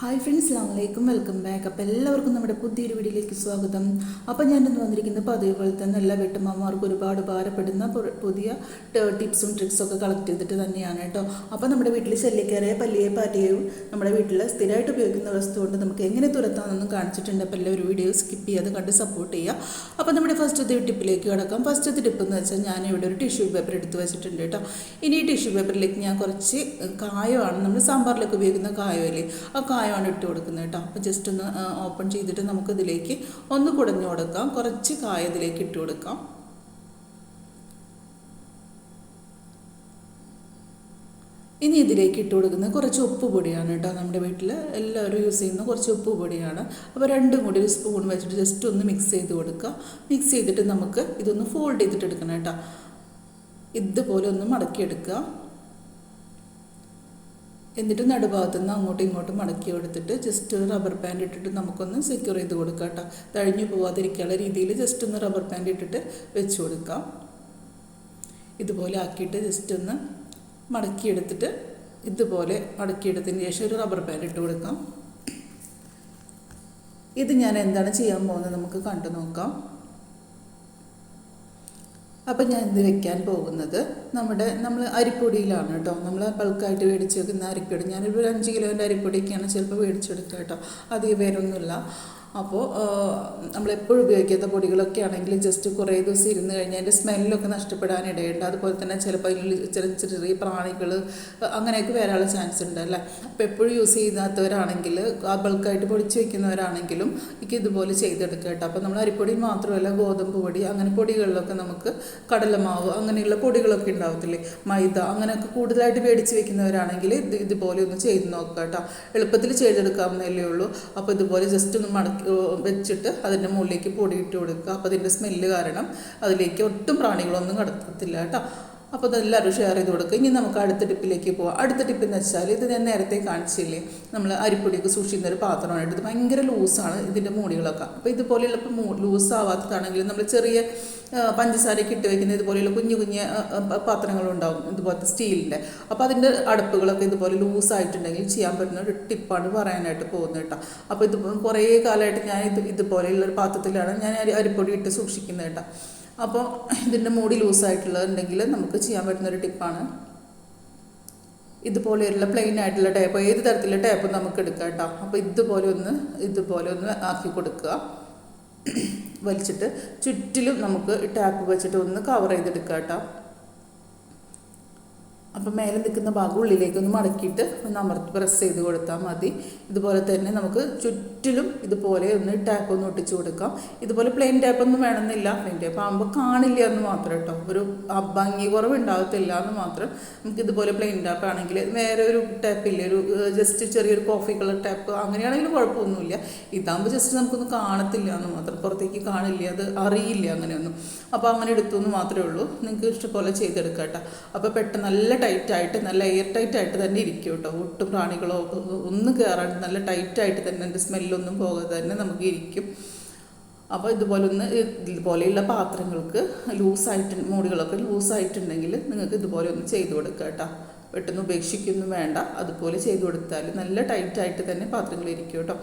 Hi friends അസ്ലാം വലൈക്കും welcome back അപ്പോൾ എല്ലാവർക്കും നമ്മുടെ പുതിയൊരു വീഡിയോയിലേക്ക് സ്വാഗതം. അപ്പോൾ ഞാനിന്ന് വന്നിരിക്കുന്നത് പതിവ് പോലെ തന്നെ എല്ലാ വീട്ടമ്മമാർക്കും ഒരുപാട് ഭാരപ്പെടുന്ന പുതിയ ടിപ്സും ട്രിക്സും ഒക്കെ കളക്ട് ചെയ്തിട്ട് തന്നെയാണ് കേട്ടോ. അപ്പോൾ നമ്മുടെ വീട്ടിൽ ശല്യക്കാരെ പല്ലിയെ പാറ്റയും നമ്മുടെ വീട്ടിൽ സ്ഥിരമായിട്ട് ഉപയോഗിക്കുന്ന വസ്തു കൊണ്ട് നമുക്ക് എങ്ങനെ തുരത്താമെന്നൊന്നും കാണിച്ചിട്ടുണ്ട്. അപ്പോൾ എല്ലാവരും വീഡിയോ സ്കിപ്പ് ചെയ്യാതെ കണ്ട് സപ്പോർട്ട് ചെയ്യുക. അപ്പോൾ നമ്മുടെ ഫസ്റ്റത്തെ ടിപ്പിലേക്ക് കിടക്കാം. ഫസ്റ്റത്തെ ടിപ്പ് എന്ന് വെച്ചാൽ ഞാൻ ഇവിടെ ഒരു ടിഷ്യൂ പേപ്പർ എടുത്ത് വെച്ചിട്ടുണ്ട് കേട്ടോ. ഇനി ഈ ടിഷ്യൂ പേപ്പറിലേക്ക് ഞാൻ കുറച്ച് കായമാണ് നമ്മൾ സാമ്പാറിലേക്ക് ഉപയോഗിക്കുന്ന കായമല്ലേ ആ കായമാണ് ഇട്ട് കൊടുക്കുന്നത് കേട്ടോ. അപ്പോൾ ജസ്റ്റ് ഒന്ന് ഓപ്പൺ ചെയ്തിട്ട് നമുക്ക് ഇതിലേക്ക് ഒന്ന് കുടഞ്ഞു കൊടുക്കാം. കുറച്ച് കായ ഇതിലേക്ക് ഇട്ട് കൊടുക്കാം. ഇനി ഇതിലേക്ക് ഇട്ട് കൊടുക്കുന്നത് കുറച്ച് ഉപ്പ് പൊടിയാണ് കേട്ടോ നമ്മുടെ വീട്ടിൽ എല്ലാവരും യൂസ് ചെയ്യുന്ന കുറച്ച് ഉപ്പ് പൊടിയാണ്. അപ്പോൾ രണ്ടും കൂടി ഒരു സ്പൂൺ വെച്ചിട്ട് ജസ്റ്റ് ഒന്ന് മിക്സ് ചെയ്ത് കൊടുക്കുക. മിക്സ് ചെയ്തിട്ട് നമുക്ക് ഇതൊന്ന് ഫോൾഡ് ചെയ്തിട്ട് എടുക്കണം കേട്ടോ. ഇതുപോലെ ഒന്ന് മടക്കിയെടുക്കുക. എന്നിട്ട് നടുഭാഗത്തു നിന്ന് അങ്ങോട്ടും ഇങ്ങോട്ടും മടക്കി എടുത്തിട്ട് ജസ്റ്റ് റബ്ബർ ബാൻഡ് ഇട്ടിട്ട് നമുക്കൊന്ന് സെക്യൂർ ചെയ്ത് കൊടുക്കാം കേട്ടോ തഴിഞ്ഞു പോവാതിരിക്കാനുള്ള രീതിയിൽ ജസ്റ്റ് ഒന്ന് റബ്ബർ ബാൻഡ് ഇട്ടിട്ട് വെച്ച് കൊടുക്കാം. ഇതുപോലെ ആക്കിയിട്ട് ജസ്റ്റ് ഒന്ന് മടക്കിയെടുത്തിട്ട് ഇതുപോലെ മടക്കിയെടുത്തതിന് ശേഷം ഒരു റബ്ബർ ബാൻഡ് ഇട്ട് കൊടുക്കാം. ഇത് ഞാൻ എന്താണ് ചെയ്യാൻ പോകുന്നത് നമുക്ക് കണ്ടു നോക്കാം. അപ്പം ഞാൻ ഇത് വെക്കാൻ പോകുന്നത് നമ്മുടെ നമ്മൾ അരിപ്പൊടിയിലാണ് കേട്ടോ. നമ്മൾ ബൾക്കായിട്ട് മേടിച്ച് വെക്കുന്ന അരിപ്പൊടി. ഞാനൊരു അഞ്ച് കിലോന്റെ അരിപ്പൊടിയൊക്കെയാണ് ചിലപ്പോൾ മേടിച്ചെടുക്കുക കേട്ടോ. അധികം പേരൊന്നുമില്ല അപ്പോൾ നമ്മളെപ്പോഴും ഉപയോഗിക്കാത്ത പൊടികളൊക്കെ ആണെങ്കിൽ ജസ്റ്റ് കുറേ ദിവസം ഇരുന്ന് കഴിഞ്ഞാൽ അതിന്റെ സ്മെല്ലൊക്കെ നഷ്ടപ്പെടാനിടയുണ്ട്. അതുപോലെ തന്നെ ചിലപ്പോൾ അതിൽ ചെറിയ ചെറിയ പ്രാണികൾ അങ്ങനെയൊക്കെ വരാനുള്ള ചാൻസ് ഉണ്ട് അല്ലേ? അപ്പോൾ എപ്പോഴും യൂസ് ചെയ്യാത്തവരാണെങ്കിൽ ബൾക്കായിട്ട് പൊടിച്ച് വെക്കുന്നവരാണെങ്കിലും എനിക്ക് ഇതുപോലെ ചെയ്തെടുക്കുക കേട്ടോ. അപ്പോൾ നമ്മൾ അരിപ്പൊടി മാത്രമല്ല ഗോതമ്പ് പൊടി അങ്ങനെ പൊടികളിലൊക്കെ നമുക്ക് കടലമാവ് അങ്ങനെയുള്ള പൊടികളൊക്കെ ഉണ്ടാവത്തില്ലേ? മൈദ അങ്ങനെയൊക്കെ കൂടുതലായിട്ട് മേടിച്ച് വെക്കുന്നവരാണെങ്കിൽ ഇത് ഇതുപോലെ ഒന്ന് ചെയ്ത് നോക്കുക കേട്ടോ. എളുപ്പത്തിൽ ചെയ്തെടുക്കാവുന്നതല്ലേ ഉള്ളൂ. അപ്പോൾ ഇതുപോലെ ജസ്റ്റ് ഒന്ന് മടക്കി വെച്ചിട്ട് അതിന്റെ മുകളിലേക്ക് പൊടി കൊടുക്കുക. അപ്പോൾ അതിന്റെ സ്മെല്ല് കാരണം അതിലേക്ക് ഒട്ടും പ്രാണികളൊന്നും കടത്തത്തില്ല കേട്ടോ. അപ്പോൾ അതെല്ലാവരും ഷെയർ ചെയ്ത് കൊടുക്കുക. ഇനി നമുക്ക് അടുത്ത ടിപ്പിലേക്ക് പോവാം. അടുത്ത ടിപ്പ് എന്ന് വെച്ചാൽ ഇത് ഞാൻ നേരത്തെ കാണിച്ചില്ലേ? നമ്മൾ അരിപ്പൊടിയൊക്കെ സൂക്ഷിക്കുന്ന ഒരു പാത്രമാണ്. ഇത് ഭയങ്കര ലൂസാണ് ഇതിന്റെ മൂടികളൊക്കെ. അപ്പോൾ ഇതുപോലെയുള്ള ഇപ്പോൾ മൂ ആവാത്തതാണെങ്കിൽ നമ്മൾ ചെറിയ പഞ്ചസാരയ്ക്ക് ഇട്ട് വെക്കുന്ന ഇതുപോലെയുള്ള കുഞ്ഞു കുഞ്ഞു പാത്രങ്ങളുണ്ടാവും ഇതുപോലത്തെ സ്റ്റീലിന്റെ. അപ്പോൾ അതിന്റെ അടുപ്പുകളൊക്കെ ഇതുപോലെ ലൂസായിട്ടുണ്ടെങ്കിൽ ചെയ്യാൻ പറ്റുന്ന ഒരു ടിപ്പാണ് പറയാനായിട്ട് പോകുന്നത് കേട്ടോ. അപ്പോൾ ഇത് കുറേ കാലമായിട്ട് ഞാൻ ഇത് ഇതുപോലെയുള്ള ഒരു പാത്രത്തിലാണ് ഞാൻ അരി അരിപ്പൊടി ഇട്ട് സൂക്ഷിക്കുന്നത് കേട്ടോ. അപ്പോൾ ഇതിന്റെ മൂടി ലൂസായിട്ടുള്ളതുണ്ടെങ്കിൽ നമുക്ക് ചെയ്യാൻ പറ്റുന്ന ഒരു ടിപ്പാണ് ഇതുപോലെയുള്ള പ്ലെയിൻ ആയിട്ടുള്ള ടേപ്പ് ഏത് തരത്തിലുള്ള ടേപ്പ് നമുക്ക് എടുക്കാം കേട്ടോ. അപ്പോൾ ഇതുപോലെ ഒന്ന് ഇതുപോലെ ഒന്ന് ആക്കി കൊടുക്കുക. വലിച്ചിട്ട് ചുറ്റിലും നമുക്ക് ടാപ്പ് വെച്ചിട്ട് ഒന്ന് കവർ ചെയ്തെടുക്കാം കേട്ടോ. അപ്പം മേലെ നിൽക്കുന്ന ഭാഗം ഉള്ളിലേക്ക് ഒന്ന് മടക്കിയിട്ട് ഒന്ന് അമർത്ത് പ്രസ് ചെയ്ത് കൊടുത്താൽ മതി. ഇതുപോലെ തന്നെ നമുക്ക് ചുറ്റിലും ഇതുപോലെ ഒന്ന് ടാപ്പ് ഒന്ന് ഒട്ടിച്ചു കൊടുക്കാം. ഇതുപോലെ പ്ലെയിൻ ടാപ്പ് ഒന്നും വേണമെന്നില്ല. പ്ലെയിൻ ടാപ്പ് ആകുമ്പോൾ കാണില്ല എന്ന് മാത്രം കേട്ടോ. ഒരു ഭംഗി കുറവ് ഉണ്ടാകത്തില്ല എന്ന് മാത്രം. നമുക്ക് ഇതുപോലെ പ്ലെയിൻ ടാപ്പ് ആണെങ്കിൽ വേറെ ഒരു ടാപ്പ് ഇല്ല? ഒരു ജസ്റ്റ് ചെറിയൊരു കോഫി കളർ ടാപ്പ് അങ്ങനെയാണെങ്കിലും കുഴപ്പമൊന്നുമില്ല. ഇതാകുമ്പോൾ ജസ്റ്റ് നമുക്കൊന്ന് കാണത്തില്ല എന്ന് മാത്രം. പുറത്തേക്ക് കാണില്ല. അത് അറിയില്ല അങ്ങനെയൊന്നും. അപ്പോൾ അങ്ങനെ എടുത്തു എന്ന് മാത്രമേ ഉള്ളൂ. നിങ്ങൾക്ക് ഇഷ്ടപോലെ ചെയ്തെടുക്കാം കേട്ടോ. അപ്പോൾ പെട്ടെന്ന് നല്ല ടൈറ്റായിട്ട് നല്ല എയർ ടൈറ്റായിട്ട് തന്നെ ഇരിക്കും കേട്ടോ. ഒട്ടും പ്രാണികളോ ഒന്നും കയറാണ്ട് നല്ല ടൈറ്റായിട്ട് തന്നെ അതിന്റെ സ്മെല്ലൊന്നും പോകാതെ തന്നെ നമുക്ക് ഇരിക്കും. അപ്പോൾ ഇതുപോലെ ഒന്ന് ഇതുപോലെയുള്ള പാത്രങ്ങൾക്ക് ലൂസായിട്ട് മൂടികളൊക്കെ ലൂസായിട്ടുണ്ടെങ്കിൽ നിങ്ങൾക്ക് ഇതുപോലെ ഒന്ന് ചെയ്തു കൊടുക്കുക കേട്ടോ. പെട്ടെന്ന് ഉപേക്ഷിക്കൊന്നും വേണ്ട. അതുപോലെ ചെയ്തു കൊടുത്താൽ നല്ല ടൈറ്റായിട്ട് തന്നെ പാത്രങ്ങൾ ഇരിക്കും കേട്ടോ.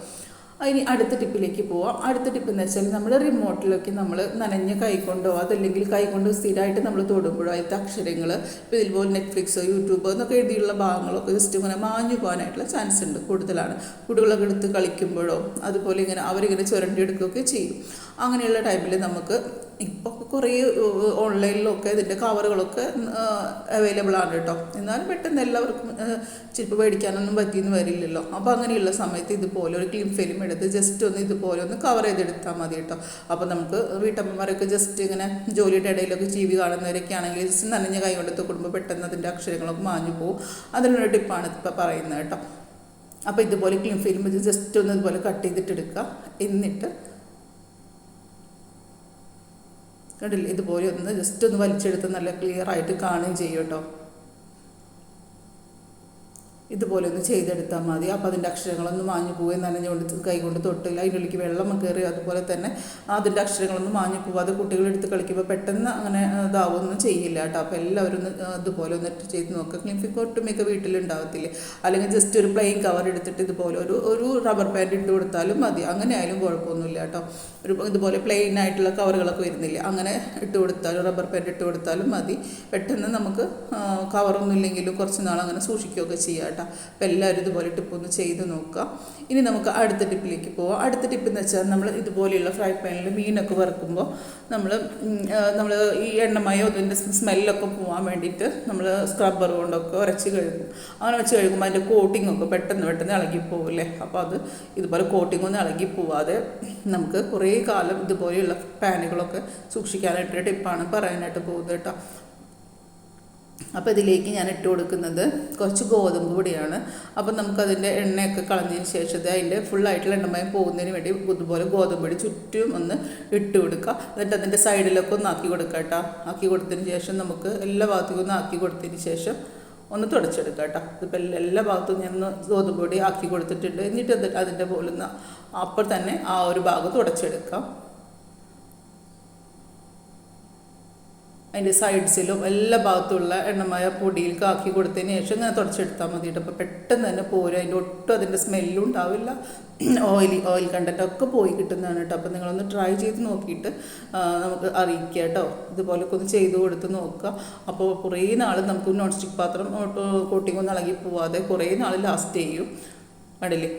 ഇനി അടുത്ത ടിപ്പിലേക്ക് പോവാം. അടുത്ത ടിപ്പ് എന്ന് വെച്ചാൽ നമ്മൾ റിമോട്ടിലേക്ക് നമ്മൾ നനഞ്ഞ കൈകൊണ്ടോ അതല്ലെങ്കിൽ കൈകൊണ്ട് സ്ഥിരമായിട്ട് നമ്മൾ തൊടുമ്പോഴോ അതിലത്തെ അക്ഷരങ്ങൾ ഇപ്പോൾ ഇതുപോലെ നെറ്റ്ഫ്ലിക്സോ യൂട്യൂബോ എന്നൊക്കെ എഴുതിയുള്ള ഭാഗങ്ങളൊക്കെ ജസ്റ്റ് ഇങ്ങനെ മാഞ്ഞു പോകാനായിട്ടുള്ള ചാൻസ് ഉണ്ട് കൂടുതലാണ്. കുട്ടികളൊക്കെ എടുത്ത് കളിക്കുമ്പോഴോ അതുപോലെ ഇങ്ങനെ അവരിങ്ങനെ ചുരണ്ടി എടുക്കുകയൊക്കെ ചെയ്യും. അങ്ങനെയുള്ള ടൈമിൽ നമുക്ക് ഇപ്പോൾ കുറേ ഓൺലൈനിലൊക്കെ ഇതിന്റെ കവറുകളൊക്കെ അവൈലബിൾ ആണ് കേട്ടോ എന്നാലും പെട്ടെന്ന് എല്ലാവർക്കും ചിലപ്പോൾ മേടിക്കാനൊന്നും പറ്റിയെന്ന് വരില്ലല്ലോ. അപ്പോൾ അങ്ങനെയുള്ള സമയത്ത് ഇതുപോലെ ഒരു ക്ലീൻ ഫിലിം എടുത്ത് ജസ്റ്റ് ഒന്ന് ഇതുപോലെ ഒന്ന് കവർ ചെയ്തെടുത്താൽ മതി കേട്ടോ അപ്പോൾ നമുക്ക് വീട്ടമ്മമാരൊക്കെ ജസ്റ്റ് ഇങ്ങനെ ജോലിയുടെ ഇടയിലൊക്കെ ജീവി കാണുന്നവരൊക്കെ ആണെങ്കിൽ ജസ്റ്റ് നനഞ്ഞ കൈ കൊണ്ട് കുടുംബം പെട്ടെന്ന് അതിന്റെ അക്ഷരങ്ങളൊക്കെ മാഞ്ഞു പോകും അതിനുള്ള ടിപ്പാണ് ഇപ്പോൾ പറയുന്നത് കേട്ടോ അപ്പോൾ ഇതുപോലെ ക്ലീൻ ഫിലിം ജസ്റ്റ് ഒന്ന് ഇതുപോലെ കട്ട് ചെയ്തിട്ട് എടുക്കുക എന്നിട്ട് കണ്ടില്ലേ. ഇതുപോലെ ഒന്ന് ജസ്റ്റ് ഒന്ന് വലിച്ചെടുത്ത് നല്ല ക്ലിയർ ആയിട്ട് കാണുകയും ചെയ്യും കേട്ടോ. ഇതുപോലെ ഒന്ന് ചെയ്തെടുത്താൽ മതി. അപ്പോൾ അതിന്റെ അക്ഷരങ്ങളൊന്നും മാഞ്ഞു പോവുകയും നനഞ്ഞുകൊണ്ട് കൈ കൊണ്ട് തൊട്ടില്ല. അതിന്റെ ഉള്ളിലേക്ക് വെള്ളം കയറി അതുപോലെ തന്നെ അതിന്റെ അക്ഷരങ്ങളൊന്നും മാഞ്ഞു പോവാതെ കുട്ടികളെടുത്ത് കളിക്കുമ്പോൾ പെട്ടെന്ന് അങ്ങനെ ഇതാവുമൊന്നും ചെയ്യില്ല കേട്ടോ. അപ്പോൾ എല്ലാവരും ഒന്ന് ഇതുപോലെ ഒന്ന് ചെയ്ത് നോക്കുക ക്ലീൻ ഫിക്ക് ഒട്ടുമിക്ക വീട്ടിലുണ്ടാവത്തില്ലേ? അല്ലെങ്കിൽ ജസ്റ്റ് ഒരു പ്ലെയിൻ കവർ എടുത്തിട്ട് ഇതുപോലെ ഒരു ഒരു റബ്ബർ പാൻഡ് ഇട്ട് കൊടുത്താലും മതി. അങ്ങനെ ആയാലും കുഴപ്പമൊന്നുമില്ല കേട്ടോ. ഒരു ഇതുപോലെ പ്ലെയിൻ ആയിട്ടുള്ള കവറുകളൊക്കെ വരുന്നില്ല? അങ്ങനെ ഇട്ട് കൊടുത്താലും റബ്ബർ പാൻഡ് ഇട്ട് കൊടുത്താലും മതി. പെട്ടെന്ന് നമുക്ക് കവറൊന്നും ഇല്ലെങ്കിലും കുറച്ച് നാൾ അങ്ങനെ സൂക്ഷിക്കുകയൊക്കെ ചെയ്യാം കേട്ടോ. അപ്പോൾ എല്ലാവരും ഇതുപോലെ ടിപ്പ് ഒന്ന് ചെയ്ത് നോക്കുക ഇനി നമുക്ക് അടുത്ത ടിപ്പിലേക്ക് പോവാം. അടുത്ത ടിപ്പ് എന്ന് വെച്ചാൽ നമ്മൾ ഇതുപോലെയുള്ള ഫ്രൈ പാനിൽ മീനൊക്കെ വറുക്കുമ്പോൾ നമ്മൾ നമ്മൾ ഈ എണ്ണമയോ അതിന്റെ സ്മെല്ലൊക്കെ പോകാൻ വേണ്ടിയിട്ട് നമ്മൾ സ്ക്രബ്ബർ കൊണ്ടൊക്കെ ഉരച്ച് കഴുകും. അങ്ങനെ വെച്ച് കഴുകുമ്പോൾ അതിന്റെ കോട്ടിംഗ് ഒക്കെ പെട്ടെന്ന് പെട്ടെന്ന് ഇളകി പോകില്ലേ അപ്പോൾ അത് ഇതുപോലെ കോട്ടിംഗ് ഒന്നും ഇളകി പോവാതെ നമുക്ക് കുറേ കാലം ഇതുപോലെയുള്ള പാനുകളൊക്കെ സൂക്ഷിക്കാനായിട്ടൊരു ടിപ്പാണ് പറയാനായിട്ട് പോകുന്നത് കേട്ടോ. അപ്പോൾ ഇതിലേക്ക് ഞാൻ ഇട്ട് കൊടുക്കുന്നത് കുറച്ച് ഗോതമ്പ് പൊടിയാണ്. അപ്പം നമുക്കതിന്റെ എണ്ണയൊക്കെ കളഞ്ഞതിന് ശേഷം അതിന്റെ ഫുള്ളായിട്ടുള്ള എണ്ണമയം പോകുന്നതിന് വേണ്ടി ഇതുപോലെ ഗോതമ്പ് പൊടി ചുറ്റും ഒന്ന് ഇട്ട് കൊടുക്കുക. എന്നിട്ട് അതിന്റെ സൈഡിലൊക്കെ ഒന്ന് ആക്കി കൊടുക്കുക കേട്ടോ. ആക്കി കൊടുത്തതിന് ശേഷം നമുക്ക് എല്ലാ ഭാഗത്തേക്കും ഒന്ന് ആക്കി കൊടുത്തതിന് ശേഷം ഒന്ന് തുടച്ചെടുക്കുക കേട്ടോ. ഇതിപ്പോൾ എല്ലാ ഭാഗത്തും ഞാൻ ഒന്ന് ഗോതമ്പ് പൊടി ആക്കി കൊടുത്തിട്ടുണ്ട്. എന്നിട്ട് അത് അതിന്റെ പോലെ അപ്പോൾ തന്നെ ആ ഒരു ഭാഗം തുടച്ചെടുക്കാം. അതിന്റെ സൈഡ്സിലും എല്ലാ ഭാഗത്തുള്ള എണ്ണമായ പൊടിയിൽ കാക്കി കൊടുത്തതിന് ശേഷം ഇങ്ങനെ തുടച്ചെടുത്താൽ മതി കേട്ടോ അപ്പോൾ പെട്ടെന്ന് തന്നെ പോരും. അതിന്റെ ഒട്ടും അതിന്റെ സ്മെല്ലും ഉണ്ടാവില്ല. ഓയിലി ഓയിൽ കണ്ടന്റ് ഒക്കെ പോയി കിട്ടുന്നതാണ് കേട്ടോ. അപ്പോൾ നിങ്ങളൊന്ന് ട്രൈ ചെയ്ത് നോക്കിയിട്ട് നമുക്ക് അറിയിക്കുക കേട്ടോ. ഇതുപോലൊക്കെ ഒന്ന് ചെയ്ത് കൊടുത്ത് നോക്കുക. അപ്പോൾ കുറേ നാൾ നമുക്ക് നോൺ സ്റ്റിക്ക് പാത്രം കോട്ടിങ് ഒന്നും ഇളകി പോവാതെ കുറേ നാൾ ലാസ്റ്റ് ചെയ്യും. കണ്ടില്ലേ?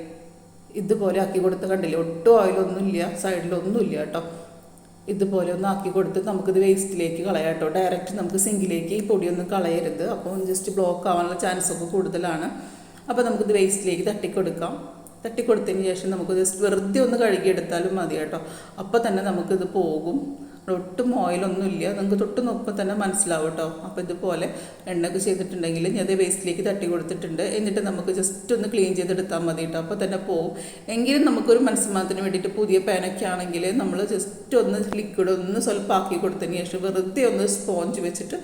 ഇതുപോലെ ആക്കി കൊടുത്ത് കണ്ടില്ലേ? ഒട്ടും ഓയിലൊന്നുമില്ല സൈഡിലൊന്നുമില്ല കേട്ടോ. ഇതുപോലെ ഒന്ന് ആക്കി കൊടുത്ത് നമുക്കിത് വേസ്റ്റിലേക്ക് കളയാം കേട്ടോ. ഡയറക്റ്റ് നമുക്ക് സിങ്കിലേക്ക് ഈ പൊടിയൊന്നും കളയരുത്. അപ്പോൾ ജസ്റ്റ് ബ്ലോക്ക് ആവാനുള്ള ചാൻസ് ഒക്കെ കൂടുതലാണ്. അപ്പോൾ നമുക്കിത് വേസ്റ്റിലേക്ക് തട്ടിക്കൊടുക്കാം. തട്ടിക്കൊടുത്തതിന് ശേഷം നമുക്ക് ജസ്റ്റ് വെറുതെ ഒന്ന് കഴുകിയെടുത്താലും മതി കേട്ടോ. അപ്പോൾ തന്നെ നമുക്കിത് പോകും. ഒട്ടും ഓയിലൊന്നുമില്ല നിങ്ങൾക്ക് തൊട്ട് നോക്കുമ്പോൾ തന്നെ മനസ്സിലാവും കേട്ടോ അപ്പോൾ ഇതുപോലെ എണ്ണയൊക്കെ ചെയ്തിട്ടുണ്ടെങ്കിൽ ഞാൻ അത് വേസ്റ്റിലേക്ക് തട്ടി കൊടുത്തിട്ടുണ്ട്. എന്നിട്ട് നമുക്ക് ജസ്റ്റ് ഒന്ന് ക്ലീൻ ചെയ്തെടുത്താൽ മതി കേട്ടോ അപ്പോൾ തന്നെ പോവും. എങ്കിലും നമുക്കൊരു മനസ്സമാനത്തിന് വേണ്ടിയിട്ട് പുതിയ പാനൊക്കെ ആണെങ്കിൽ നമ്മൾ ജസ്റ്റ് ഒന്ന് ലിക്വിഡ് ഒന്ന് സ്വല്പം ആക്കി കൊടുത്തതിന് ശേഷം വെറുതെ ഒന്ന് സ്പോഞ്ച് വെച്ചിട്ട്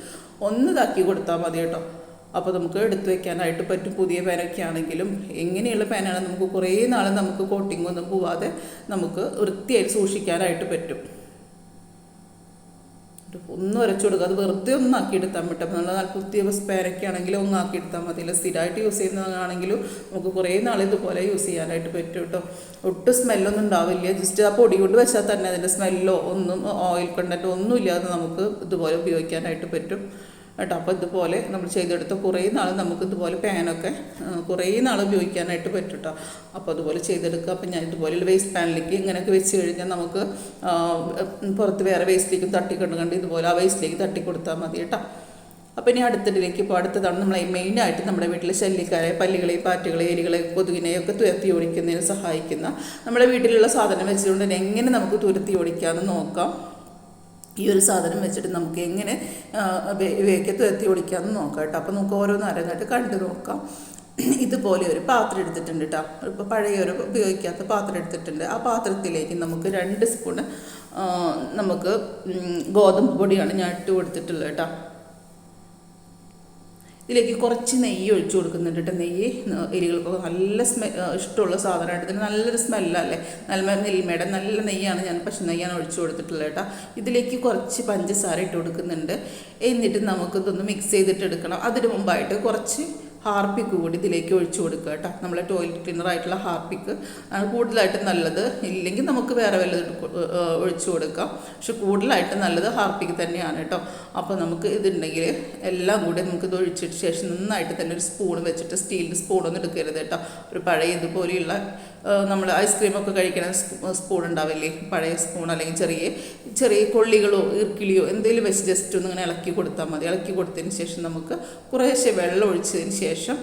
ഒന്ന് ഇതാക്കി കൊടുത്താൽ മതി കേട്ടോ അപ്പോൾ നമുക്ക് എടുത്തു വെക്കാനായിട്ട് പറ്റും പുതിയ പാനൊക്കെ ആണെങ്കിലും. എങ്ങനെയുള്ള പാനാണ് നമുക്ക് കുറേ നാൾ നമുക്ക് കോട്ടിംഗ് ഒന്നും പോവാതെ നമുക്ക് വൃത്തിയായിട്ട് സൂക്ഷിക്കാനായിട്ട് പറ്റും. ഒന്ന് ഉരച്ചു കൊടുക്കുക. അത് വെറുതെ ഒന്നാക്കി എടുത്താൽ പറ്റും അപ്പോൾ നല്ല കുത്തിയ പേരൊക്കെ ആണെങ്കിലും ഒന്നാക്കി എടുത്താൽ മതി. മതിയില്ല സ്ഥിരമായിട്ട് യൂസ് ചെയ്യുന്നതാണെങ്കിലും നമുക്ക് കുറേ നാൾ ഇതുപോലെ യൂസ് ചെയ്യാനായിട്ട് പറ്റും കേട്ടോ. ഒട്ടും സ്മെല്ലൊന്നും ഉണ്ടാവില്ല. ജസ്റ്റ് ആ പൊടി കൊണ്ട് വെച്ചാൽ തന്നെ അതിന്റെ സ്മെല്ലോ ഒന്നും ഓയിൽ കണ്ടന്റോ ഒന്നും ഇല്ലാതെ നമുക്ക് ഇതുപോലെ ഉപയോഗിക്കാനായിട്ട് പറ്റും. കേട്ടോ. അപ്പോൾ ഇതുപോലെ നമ്മൾ ചെയ്തെടുത്ത കുറേ നാൾ നമുക്ക് ഇതുപോലെ പാനൊക്കെ കുറേ നാൾ ഉപയോഗിക്കാനായിട്ട് പറ്റും കേട്ടോ അപ്പോൾ അതുപോലെ ചെയ്തെടുക്കുക. അപ്പോൾ ഞാൻ ഇതുപോലെ വേസ്റ്റ് പാനിലേക്ക് ഇങ്ങനെയൊക്കെ വെച്ച് കഴിഞ്ഞാൽ നമുക്ക് പുറത്ത് വേറെ വേസ്റ്റിലേക്കും തട്ടിക്കൊണ്ട് കണ്ട് ഇതുപോലെ ആ വേസ്റ്റിലേക്ക് തട്ടി കൊടുത്താൽ മതി കേട്ടോ. അപ്പോൾ ഇനി അടുത്തതിലേക്ക് ഇപ്പോൾ അടുത്തതാണ് നമ്മൾ മെയിനായിട്ട് നമ്മുടെ വീട്ടിലെ ശല്യക്കാരെ പല്ലികളെ പാറ്റുകളെ എലികളെ കൊതുകിനെയൊക്കെ തുരത്തി ഓടിക്കുന്നതിന് സഹായിക്കുന്ന നമ്മുടെ വീട്ടിലുള്ള സാധനം വെച്ചുകൊണ്ട് എങ്ങനെ നമുക്ക് തുരത്തി ഓടിക്കാമെന്ന് നോക്കാം. ഈ ഒരു സാധനം വെച്ചിട്ട് നമുക്ക് എങ്ങനെ ഇവയൊക്കെ തുരത്തി ഓടിക്കാമെന്ന് നോക്കാം കേട്ടോ. അപ്പോൾ നമുക്ക് ഓരോന്ന് അരങ്ങായിട്ട് കണ്ടു നോക്കാം. ഇതുപോലെ ഒരു പാത്രം എടുത്തിട്ടുണ്ട് കേട്ടോ. ഇപ്പോൾ പഴയ ഒരു ഉപയോഗിക്കാത്ത പാത്രം എടുത്തിട്ടുണ്ട്. ആ പാത്രത്തിലേക്ക് നമുക്ക് രണ്ട് സ്പൂണ് നമുക്ക് ഗോതമ്പ് പൊടിയാണ് ഞാൻ ഇട്ട് കൊടുത്തിട്ടുള്ളത് കേട്ടോ. ഇതിലേക്ക് കുറച്ച് നെയ്യ് ഒഴിച്ചു കൊടുക്കുന്നുണ്ട് കേട്ടോ. നെയ്യ് എരികൾക്ക് നല്ല സ്മെ ഇഷ്ടമുള്ള സാധനമായിട്ട് തന്നെ നല്ലൊരു സ്മെല്ലല്ലേ? നല്ല നെല്ലിമയുടെ നല്ല നെയ്യാണ് ഞാൻ പശു നെയ്യാണ് ഒഴിച്ചു കൊടുത്തിട്ടുള്ളത് കേട്ടോ. ഇതിലേക്ക് കുറച്ച് പഞ്ചസാര ഇട്ട് കൊടുക്കുന്നുണ്ട്. എന്നിട്ട് നമുക്കിതൊന്ന് മിക്സ് ചെയ്തിട്ട് എടുക്കണം. അതിന് മുമ്പായിട്ട് കുറച്ച് ഹാർപ്പിക്ക് കൂടി ഇതിലേക്ക് ഒഴിച്ചു കൊടുക്കുക കേട്ടോ. നമ്മളെ ടോയ്ലറ്റ് ക്ലീനർ ആയിട്ടുള്ള ഹാർപ്പിക്ക്. ആണ് കൂടുതലായിട്ട് നല്ലത് ഇല്ലെങ്കിൽ നമുക്ക് വേറെ വല്ലതും ഒഴിച്ചു കൊടുക്കാം. പക്ഷെ കൂടുതലായിട്ട് നല്ലത് ഹാർപ്പിക്ക് തന്നെയാണ് കേട്ടോ. അപ്പോൾ നമുക്ക് ഇതുണ്ടെങ്കിൽ എല്ലാം കൂടി നമുക്ക് ഇത് ഒഴിച്ചിട്ട് ശേഷം നന്നായിട്ട് തന്നെ ഒരു സ്പൂൺ വെച്ചിട്ട് സ്റ്റീലിന്റെ സ്പൂണൊന്നും എടുക്കരുത് കേട്ടോ. ഒരു പഴയ ഇതുപോലെയുള്ള നമ്മൾ ഐസ്ക്രീമൊക്കെ കഴിക്കണ സ്പൂൺ ഉണ്ടാവില്ലേ? പഴയ സ്പൂൺ അല്ലെങ്കിൽ ചെറിയ ചെറിയ കൊള്ളികളോ ഇർക്കിളിയോ എന്തെങ്കിലും വെച്ച് ജസ്റ്റ് ഒന്ന് ഇങ്ങനെ ഇളക്കി കൊടുത്താൽ മതി. ഇളക്കി കൊടുത്തതിന് ശേഷം നമുക്ക് കുറേശ്ശെ വെള്ളം ഒഴിച്ചതിന് ശേഷം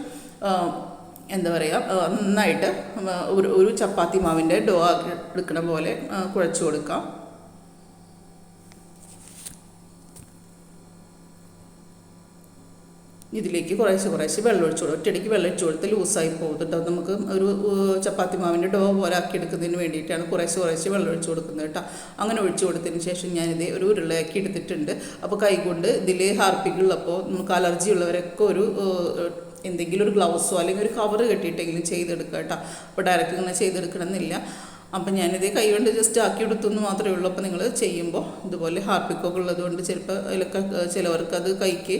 എന്താ പറയുക നന്നായിട്ട് ഒരു ഒരു ചപ്പാത്തി മാവിന്റെ ഡോ എടുക്കണ പോലെ കുഴച്ച് കൊടുക്കാം. ഇതിലേക്ക് കുറേശ്ശെ കുറേശ്ശെ വെള്ളം ഒഴിച്ചു കൊടുക്കും. ഒറ്റയടിക്ക് വെള്ളം ഒഴിച്ചു കൊടുത്ത് ലൂസായി പോകുന്നുണ്ട്. അത് നമുക്ക് ഒരു ചപ്പാത്തി മാവിന്റെ ഡോ പോലെ ആക്കി എടുക്കുന്നതിന് വേണ്ടിയിട്ടാണ് കുറേശ്ശെ കുറേശ്ശെ വെള്ളം ഒഴിച്ചു കൊടുക്കുന്നത് കേട്ടോ. അങ്ങനെ ഒഴിച്ചു കൊടുത്തതിന് ശേഷം ഞാനിത് ഒരു ഉരുളയാക്കി എടുത്തിട്ടുണ്ട്. അപ്പോൾ കൈകൊണ്ട് ഇതിൽ ഹാർപ്പിക്കുള്ളപ്പോൾ നമുക്ക് അലർജി ഉള്ളവരൊക്കെ ഒരു എന്തെങ്കിലും ഒരു ഗ്ലൗസോ അല്ലെങ്കിൽ ഒരു കവർ കെട്ടിയിട്ടെങ്കിലും ചെയ്തെടുക്കുക കേട്ടോ. അപ്പോൾ ഡയറക്റ്റ് ഇങ്ങനെ ചെയ്തെടുക്കണമെന്നില്ല. അപ്പം ഞാനിത് കൈ കൊണ്ട് ജസ്റ്റ് ആക്കി എടുത്തെന്ന് മാത്രമേ ഉള്ളൂ. അപ്പോൾ നിങ്ങൾ ചെയ്യുമ്പോൾ ഇതുപോലെ ഹാർപ്പിക്കൊക്കെ ഉള്ളതുകൊണ്ട് ചിലപ്പോൾ അതിലൊക്കെ ചിലവർക്ക് അത് കൈക്ക്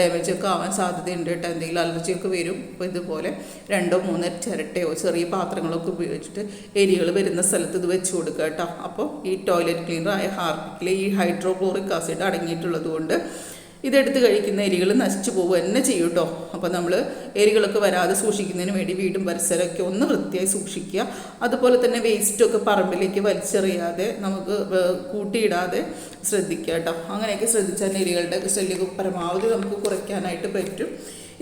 ഡാമേജ് ഒക്കെ ആവാൻ സാധ്യതയുണ്ട് കേട്ടോ. എന്തെങ്കിലും അലർജിയൊക്കെ വരും. അപ്പോൾ ഇതുപോലെ രണ്ടോ മൂന്നോ ചിരട്ടയോ ചെറിയ പാത്രങ്ങളൊക്കെ ഉപയോഗിച്ചിട്ട് എരികൾ വരുന്ന സ്ഥലത്ത് ഇത് വെച്ച് കൊടുക്കുക കേട്ടോ. അപ്പോൾ ഈ ടോയ്ലറ്റ് ക്ലീനർ ആയ ഹാർപ്പിക്കിൽ ഈ ഹൈഡ്രോക്ലോറിക് ആസിഡ് അടങ്ങിയിട്ടുള്ളത് കൊണ്ട് ഇതെടുത്ത് കഴിക്കുന്ന എരികൾ നശിച്ചു പോകുക തന്നെ ചെയ്യും കേട്ടോ അപ്പോൾ നമ്മൾ എരികളൊക്കെ വരാതെ സൂക്ഷിക്കുന്നതിന് വേണ്ടി വീടും പരിസരമൊക്കെ ഒന്ന് വൃത്തിയായി സൂക്ഷിക്കുക. അതുപോലെ തന്നെ വേസ്റ്റൊക്കെ പറമ്പിലേക്ക് വലിച്ചെറിയാതെ നമുക്ക് കൂട്ടിയിടാതെ ശ്രദ്ധിക്കുക കേട്ടോ അങ്ങനെയൊക്കെ ശ്രദ്ധിച്ചാൽ എലികളുടെ ശല്യമൊക്കെ പരമാവധി നമുക്ക് കുറയ്ക്കാനായിട്ട് പറ്റും.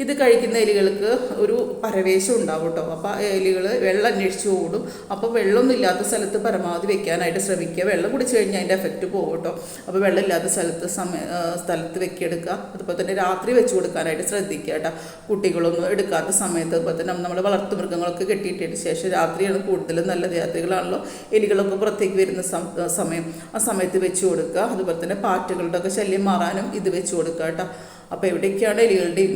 ഇത് കഴിക്കുന്ന എലികൾക്ക് ഒരു പരവേശം ഉണ്ടാവും കേട്ടോ. അപ്പോൾ എലികൾ വെള്ളം അന്വേഷിച്ച് ഓടും. അപ്പോൾ വെള്ളമൊന്നും ഇല്ലാത്ത സ്ഥലത്ത് പരമാവധി വെക്കാനായിട്ട് ശ്രമിക്കുക. വെള്ളം കുടിച്ച് കഴിഞ്ഞാൽ അതിന്റെ എഫക്റ്റ് പോകും കേട്ടോ. അപ്പോൾ വെള്ളം ഇല്ലാത്ത സ്ഥലത്ത് സമയ സ്ഥലത്ത് വെക്കിയെടുക്കുക. അതുപോലെ തന്നെ രാത്രി വെച്ച് കൊടുക്കാനായിട്ട് ശ്രദ്ധിക്കുക കേട്ടോ. കുട്ടികളൊന്നും എടുക്കാത്ത സമയത്ത് അതുപോലെ തന്നെ നമ്മൾ വളർത്തു മൃഗങ്ങളൊക്കെ കെട്ടിയിട്ടതിന് ശേഷം രാത്രിയാണ് കൂടുതലും നല്ല രാത്രികളാണല്ലോ എലികളൊക്കെ പുറത്തേക്ക് വരുന്ന സമയം. ആ സമയത്ത് വെച്ച് കൊടുക്കുക. അതുപോലെ തന്നെ പാറ്റുകളുടെ ഒക്കെ ശല്യം മാറാനും ഇത് വെച്ച് കൊടുക്കുക കേട്ടോ. അപ്പോൾ എവിടെയൊക്കെയാണ് എലികളുടെയും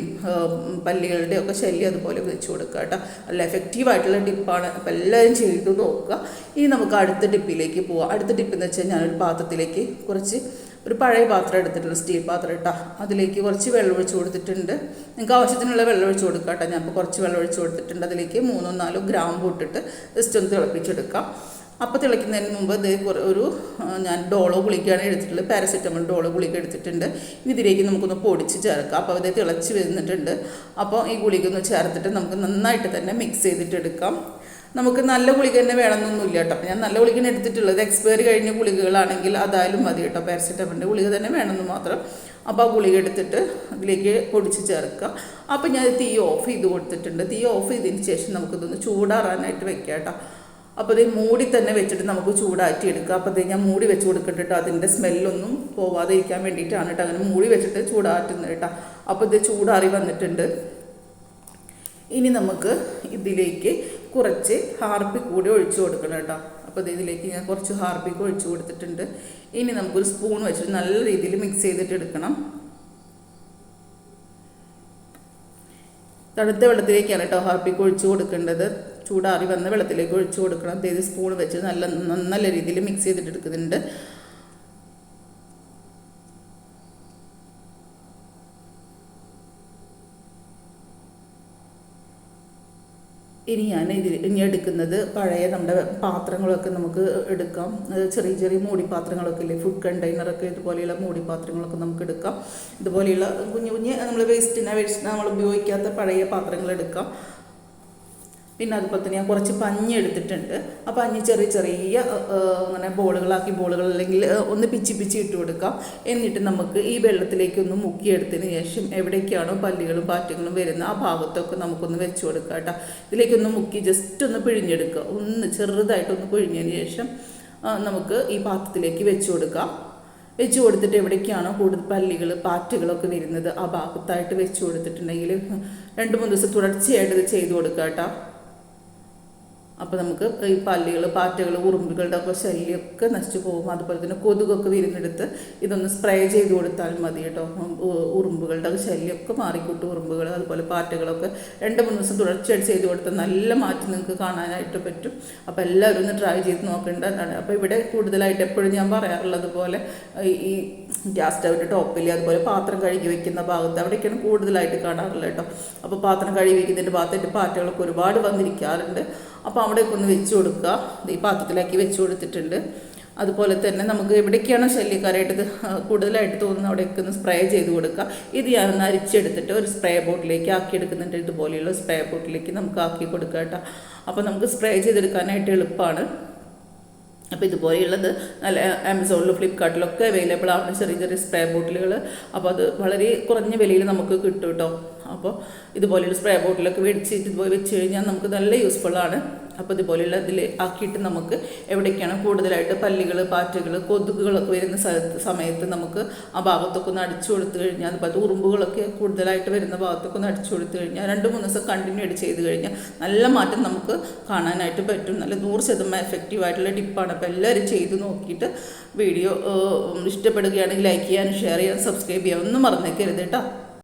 പല്ലികളുടെയും ഒക്കെ ശല്യം അതുപോലെ വെച്ച് കൊടുക്കുക കേട്ടോ. നല്ല എഫക്റ്റീവായിട്ടുള്ള ടിപ്പാണ് അപ്പോൾ എല്ലാവരും ചെയ്തു നോക്കുക. ഇനി നമുക്ക് അടുത്ത ടിപ്പിലേക്ക് പോവാം. അടുത്ത ടിപ്പ് എന്ന് വെച്ചാൽ ഞാനൊരു പാത്രത്തിലേക്ക് കുറച്ച് ഒരു പഴയ പാത്രം എടുത്തിട്ടുണ്ട് സ്റ്റീൽ പാത്രം ഇട്ടാ അതിലേക്ക് കുറച്ച് വെള്ളം ഒഴിച്ച് കൊടുത്തിട്ടുണ്ട്. നിങ്ങൾക്ക് ആവശ്യത്തിനുള്ള വെള്ളം ഒഴിച്ച് കൊടുക്കാം കേട്ടോ. ഞാൻ ഇപ്പോൾ കുറച്ച് വെള്ളം ഒഴിച്ച് കൊടുത്തിട്ടുണ്ട്. അതിലേക്ക് മൂന്നോ നാലോ ഗ്രാമ്പ് ഇട്ടിട്ട് ജസ്റ്റ് ഒന്ന് തിളപ്പിച്ചെടുക്കാം. അപ്പോൾ തിളയ്ക്കുന്നതിന് മുമ്പ് ഇത് ഒരു ഞാൻ ഡോളോ ഗുളികയാണ് എടുത്തിട്ടുള്ളത്. പാരസെറ്റമോൾ ഡോളോ ഗുളിക എടുത്തിട്ടുണ്ട്. ഇതിലേക്ക് നമുക്കൊന്ന് പൊടിച്ച് ചേർക്കാം. അപ്പോൾ ഇത് തിളച്ച് വരുന്നിട്ടുണ്ട് അപ്പോൾ ഈ ഗുളിക ഒന്ന് ചേർത്തിട്ട് നമുക്ക് നന്നായിട്ട് തന്നെ മിക്സ് ചെയ്തിട്ട് എടുക്കാം. നമുക്ക് നല്ല ഗുളിക തന്നെ വേണമെന്നൊന്നുമില്ല കേട്ടോ. അപ്പോൾ ഞാൻ നല്ല ഗുളികയാണ് എടുത്തിട്ടുള്ളത്. എക്സ്പയറി കഴിഞ്ഞ ഗുളികകളാണെങ്കിൽ അതായാലും മതി കേട്ടോ. പാരസെറ്റമോളിന്റെ ഗുളിക തന്നെ വേണമെന്ന് മാത്രം. അപ്പോൾ ആ ഗുളിക എടുത്തിട്ട് അതിലേക്ക് പൊടിച്ച് ചേർക്കുക അപ്പോൾ ഞാൻ തീ ഓഫ് ചെയ്ത് കൊടുത്തിട്ടുണ്ട്. തീ ഓഫ് ചെയ്തതിന് ശേഷം നമുക്കിതൊന്ന് ചൂടാറാനായിട്ട് വെക്കാം കേട്ടോ. അപ്പോൾ ഇത് മൂടി തന്നെ വെച്ചിട്ട് നമുക്ക് ചൂടാറ്റി എടുക്കുക അപ്പോൾ ഇത് ഞാൻ മൂടി വെച്ച് കൊടുക്കട്ടിട്ട് അതിന്റെ സ്മെല്ലൊന്നും പോവാതെ ഇരിക്കാൻ വേണ്ടിയിട്ടാണ് കേട്ടോ അങ്ങനെ മൂടി വെച്ചിട്ട് ചൂടാറ്റുന്നത് കേട്ടോ അപ്പോൾ ഇത് ചൂടാറി വന്നിട്ടുണ്ട്. ഇനി നമുക്ക് ഇതിലേക്ക് കുറച്ച് ഹാർപ്പി കൂടി ഒഴിച്ചു കൊടുക്കണം കേട്ടോ അപ്പോൾ ഇത് ഇതിലേക്ക് ഞാൻ കുറച്ച് ഹാർപ്പി ഒഴിച്ചു കൊടുത്തിട്ടുണ്ട്. ഇനി നമുക്കൊരു സ്പൂൺ വെച്ചിട്ട് നല്ല രീതിയിൽ മിക്സ് ചെയ്തിട്ട് എടുക്കണം. തണുത്ത വെള്ളത്തിലേക്കാണ് കേട്ടോ ഹാർപ്പിക്ക് ഒഴിച്ചു കൊടുക്കേണ്ടത്. ചൂടാറി വന്ന വെള്ളത്തിലേക്ക് ഒഴിച്ചു കൊടുക്കണം. ഇത് സ്പൂൺ വെച്ച് നല്ല നല്ല രീതിയിൽ മിക്സ് ചെയ്തിട്ട് എടുക്കുന്നുണ്ട് ഇനി ഞാൻ ഇതിൽ ഇനി എടുക്കുന്നത് പഴയ നമ്മുടെ പാത്രങ്ങളൊക്കെ നമുക്ക് എടുക്കാം. ചെറിയ ചെറിയ മൂടിപ്പാത്രങ്ങളൊക്കെ ഇല്ലേ? ഫുഡ് കണ്ടെയ്നറൊക്കെ ഇതുപോലെയുള്ള മൂടിപ്പാത്രങ്ങളൊക്കെ നമുക്ക് എടുക്കാം. ഇതുപോലെയുള്ള കുഞ്ഞു കുഞ്ഞ് നമ്മൾ വേസ്റ്റിനെ വേസ്റ്റ് നമ്മൾ ഉപയോഗിക്കാത്ത പഴയ പാത്രങ്ങൾ എടുക്കാം. പിന്നെ അതുപോലെ തന്നെ ഞാൻ കുറച്ച് പഞ്ഞി എടുത്തിട്ടുണ്ട്. ആ പഞ്ഞി ചെറിയ ചെറിയ അങ്ങനെ ബോളുകളാക്കി ബോളുകൾ അല്ലെങ്കിൽ ഒന്ന് പിച്ചി പിച്ചി ഇട്ട് കൊടുക്കാം. എന്നിട്ട് നമുക്ക് ഈ വെള്ളത്തിലേക്ക് ഒന്ന് മുക്കിയെടുത്തതിന് ശേഷം എവിടേക്കാണോ പല്ലികളും പാറ്റുകളും വരുന്ന ആ ഭാഗത്തൊക്കെ നമുക്കൊന്ന് വെച്ച് കൊടുക്കാം കേട്ടോ. ഇതിലേക്കൊന്ന് മുക്കി ജസ്റ്റ് ഒന്ന് പിഴിഞ്ഞെടുക്കുക. ഒന്ന് ചെറുതായിട്ടൊന്ന് പിഴിഞ്ഞതിന് ശേഷം നമുക്ക് ഈ പാത്രത്തിലേക്ക് വെച്ച് കൊടുക്കാം. വെച്ച് കൊടുത്തിട്ട് എവിടേക്കാണോ കൂടുതൽ പല്ലികൾ പാറ്റുകളൊക്കെ വരുന്നത് ആ ഭാഗത്തായിട്ട് വെച്ച് കൊടുത്തിട്ടുണ്ടെങ്കിൽ രണ്ട് മൂന്ന് ദിവസം തുടർച്ചയായിട്ട് ഇത് ചെയ്തു കൊടുക്കാം കേട്ടോ. അപ്പോൾ നമുക്ക് ഈ പല്ലികൾ പാറ്റകൾ ഉറുമ്പുകളുടെ ഒക്കെ ശല്യമൊക്കെ നശിച്ചു പോകും. അതുപോലെ തന്നെ കൊതുകൊക്കെ വിരുന്നെടുത്ത് ഇതൊന്ന് സ്പ്രേ ചെയ്ത് കൊടുത്താൽ മതി കേട്ടോ. ഉറുമ്പുകളുടെ ശല്യമൊക്കെ മാറിക്കിട്ടും ഉറുമ്പുകൾ അതുപോലെ പാറ്റകളൊക്കെ രണ്ട് മൂന്ന് ദിവസം തുടർച്ചയായിട്ട് ചെയ്ത് കൊടുത്താൽ നല്ല മാറ്റം നിങ്ങൾക്ക് കാണാനായിട്ട് പറ്റും. അപ്പോൾ എല്ലാവരും ഒന്ന് ട്രൈ ചെയ്ത് നോക്കേണ്ടതാണ്. അപ്പോൾ ഇവിടെ കൂടുതലായിട്ട് എപ്പോഴും ഞാൻ പറയാറുള്ളത് പോലെ ഈ ഗ്യാസ് സ്റ്റൗവിന്റെ ടോപ്പിൽ അതുപോലെ പാത്രം കഴുകി വെക്കുന്ന ഭാഗത്ത് അവിടെയൊക്കെയാണ് കൂടുതലായിട്ട് കാണാറുള്ളത് കേട്ടോ. അപ്പോൾ പാത്രം കഴുകി വെക്കുന്നതിന്റെ ഭാഗത്തേക്ക് പാറ്റകളൊക്കെ ഒരുപാട് വന്നിരിക്കാറുണ്ട്. അപ്പോൾ അവിടെയൊക്കെ ഒന്ന് വെച്ച് കൊടുക്കുക. ഈ പാത്രത്തിലാക്കി വെച്ച് കൊടുത്തിട്ടുണ്ട്. അതുപോലെ തന്നെ നമുക്ക് എവിടേക്കാണോ ശല്യക്കാരായിട്ട് കൂടുതലായിട്ട് തോന്നുന്നത് അവിടെയൊക്കെ ഒന്ന് സ്പ്രേ ചെയ്ത് കൊടുക്കുക. ഇത് ഞാനൊന്ന് അരിച്ചെടുത്തിട്ട് ഒരു സ്പ്രേ ബോട്ടിലേക്ക് ആക്കി എടുക്കുന്നുണ്ട്. ഇതുപോലെയുള്ള സ്പ്രേ ബോട്ടിലേക്ക് നമുക്ക് ആക്കി കൊടുക്കുക കേട്ടോ. അപ്പോൾ നമുക്ക് സ്പ്രേ ചെയ്തെടുക്കാനായിട്ട് എളുപ്പമാണ്. അപ്പോൾ ഇതുപോലെയുള്ളത് നല്ല ആമസോണിലും ഫ്ലിപ്കാർട്ടിലൊക്കെ അവൈലബിൾ ആണ് ചെറിയ ചെറിയ സ്പ്രേ ബോട്ടിലുകൾ അപ്പോൾ അത് വളരെ കുറഞ്ഞ വിലയിൽ നമുക്ക് കിട്ടും കേട്ടോ അപ്പോൾ ഇതുപോലെയുള്ള സ്പ്രേ ബോട്ടിലൊക്കെ മേടിച്ചിട്ട് ഇതുപോലെ വെച്ച് കഴിഞ്ഞാൽ നമുക്ക് നല്ല യൂസ്ഫുള്ളാണ് അപ്പോൾ ഇതുപോലെയുള്ള ഇതിൽ ആക്കിയിട്ട് നമുക്ക് എവിടേക്കാണ് കൂടുതലായിട്ട് പല്ലികൾ പാറ്റകൾ കൊതുകുകളൊക്കെ വരുന്ന സ്ഥലത്ത് സമയത്ത് നമുക്ക് ആ ഭാഗത്തൊക്കെ ഒന്ന് അടിച്ചു കൊടുത്തു കഴിഞ്ഞാൽ അതുപോലെ ഉറുമ്പുകളൊക്കെ കൂടുതലായിട്ട് വരുന്ന ഭാഗത്തൊക്കെ ഒന്ന് അടിച്ചു കൊടുത്തു കഴിഞ്ഞാൽ രണ്ട് മൂന്ന് ദിവസം കണ്ടിന്യൂ ആയിട്ട് ചെയ്ത് കഴിഞ്ഞാൽ നല്ല മാറ്റം നമുക്ക് കാണാനായിട്ട് പറ്റും. നല്ല നൂറ് ശതമാനം എഫക്റ്റീവ് ആയിട്ടുള്ള ടിപ്പാണ് അപ്പോൾ എല്ലാവരും ചെയ്ത് നോക്കിയിട്ട് വീഡിയോ ഇഷ്ടപ്പെടുകയാണെങ്കിൽ ലൈക്ക് ചെയ്യാനും ഷെയർ ചെയ്യാനും സബ്സ്ക്രൈബ് ചെയ്യാനും ഒന്നും മറന്നേക്കരുത് കേട്ടോ.